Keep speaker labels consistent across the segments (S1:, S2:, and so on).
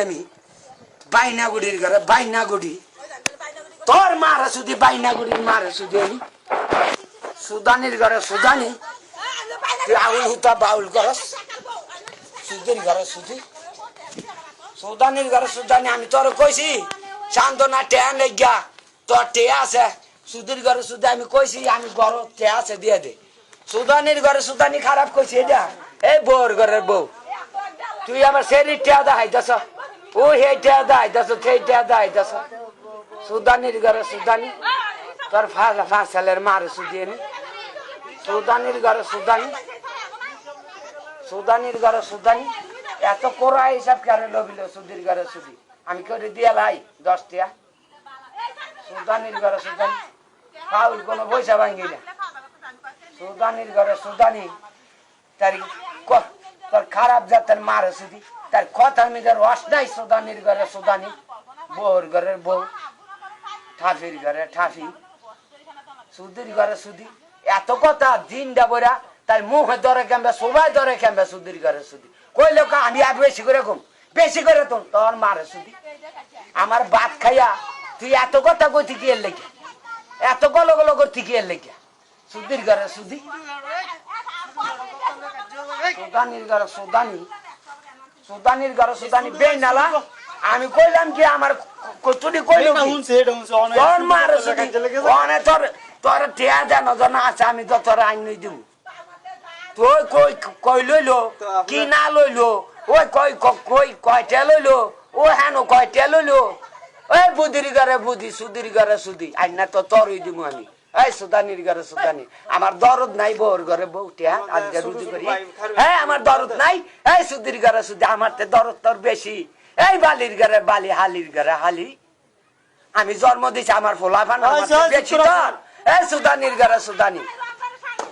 S1: আমি। বাইনাগুড়ির ঘরে বাইনাগুড়ি। তোর মারা শুধু বাইনাগুড়ির মারা শুধু আমি। সুদানির ঘরে সুদানি। তুই আউল হুতা বাউল করস। সুদের ঘরে সুদি। সুদানির ঘরে সুদানি, আমি তোর কইছি চান্দনা টেয়া লেগা তোর টেয়া আছে। সুদের ঘরে সুদে আমি কইছি, আমি ঘর টেয়া আছে, দিয়ে দে। সুদানির ঘরে সুদানি খারাপ কইছি, এটা। এই বউর ঘরের বউ। তুই আমার সেরি টেয়া দেখাইতেছ। ও হে টেয়া দেখাইতেছ সেই টেয়া দেখাইতেছ সুদানির ঘরে, সুদানি। তোর ফাঁস ফাঁসালের মারে সুদিয়ে সুদানির ঘরে, সুদানি। সুদানির ঘরে, সুদানি। এত কোরা হিসাব কারে লবিল সুদির ঘরে সুদি? আমি করে দিয়ে লাই দশ টিয়া? সুদানির ঘরে, সুদানি। পাউল কোনো পয়সা ভাঙ্গি না। সুদানির ঘরে, সুদানি। তার তোর খারাপ জাতের মারে সুদি তার কথার মধ্যে রস নাই সুদানির ঘরে, সুদানি বউর ঘরের বউ, ঠাফির ঘরে ঠাফি, সুদির ঘরে সুদি। এত কথা দিনটা বইরা তাই মুখ ধরে কেমবে, সবাই ধরে কেমবে সুদির ঘরে সুদি। কই লোক আমি আর বেশি করে কম বেশি করে তো তোর মারে সুদি। আমার ভাত খাইয়া তুই এত কথা কইতে কি এর লেগে? এত গলো গলো করতে কি এর লেগে? সুদির ঘরে সুদি। সুদানির ঘরে সুদানি। সুদানির ঘরে সুদানি আমি কইলাম কি আমার কতুরি কইলাম তোর মার। অনে তোর তোর টিয়া দেন জন আছে আমি তো তোর আইন নই দিব। তুই কই কই লইলো? কি না লইলো? ওই কই কই কয়টা লইলো? ও হেন কয়টা লইলো? ওই বুদির ঘরে বুদি সুদির ঘরে সুদি আইন না তো তোরই দিব আমি। এই সুদানির ঘরে সুদানি। আমার দরদ নাই বউর ঘরে বউ আজকে রুজি করি। হ্যাঁ আমার দরদ নাই। এই সুদির ঘরে সুদি আমার তে দরদ তোর বেশি। এই বালির ঘরে বালি হালির ঘরে হালি। আমি জন্ম দিছি আমার ফোলাফান বেশি। তোর এই সুদানির ঘরে সুদানি।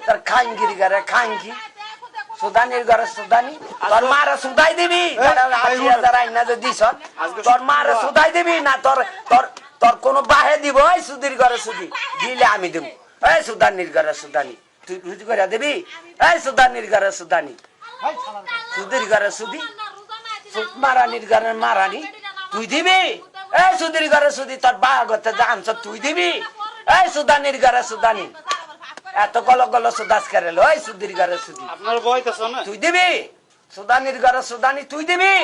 S1: তোর খাঙ্গির ঘরে খাঙ্গি। সুদানির ঘরে সুদানি। তোর মারে সুদাই দিবি। আশি হাজার আইনা তোর মারে। সুদাই দিবি না তোর তোর তোর কোনো বাহে দিব? এই সুদির ঘরে সুদি। দিলে আমি দিব। এই সুদানির ঘরে সুদানি। তুই রুজি করে দিবি? এই সুদানির ঘরে সুদানি। সুদির ঘরে সুদি। মারানির ঘরে মারানি। তুই দিবি? এই সুদির ঘরে সুদি। তোর বাহ গতে জানছ তুই দিবি? এই সুদানির ঘরে সুদানি। এত গল গল সুদাস করে লো এই সুদির ঘরে সুদি। তুই দিবি? সুদানির ঘরে সুদানি। তুই দিবি?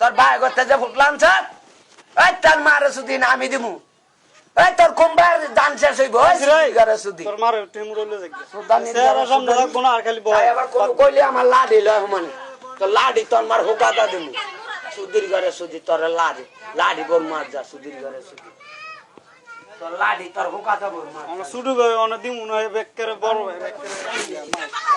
S1: তোর বাহ গতে যে ফুটলাম ছাত এই তার মারে সুদি না আমি দিমু। এই তোর কুম্বার দান শেষ হইব
S2: তোর মার
S1: সুদানি।
S2: না খালি
S1: আবার কোন কইলে আমার লাডি লয় মানে তো লাডি তোর মার হুকাতা দিমু। সুদির ঘরে সুদি তোর লাডি। লাডি বল মার যা সুদির ঘরে সুদি তোর লাডি তোর হুকাতা বল মার
S2: আমরা শুরু করে অনেক দিন মনে হয় বড় বেকারে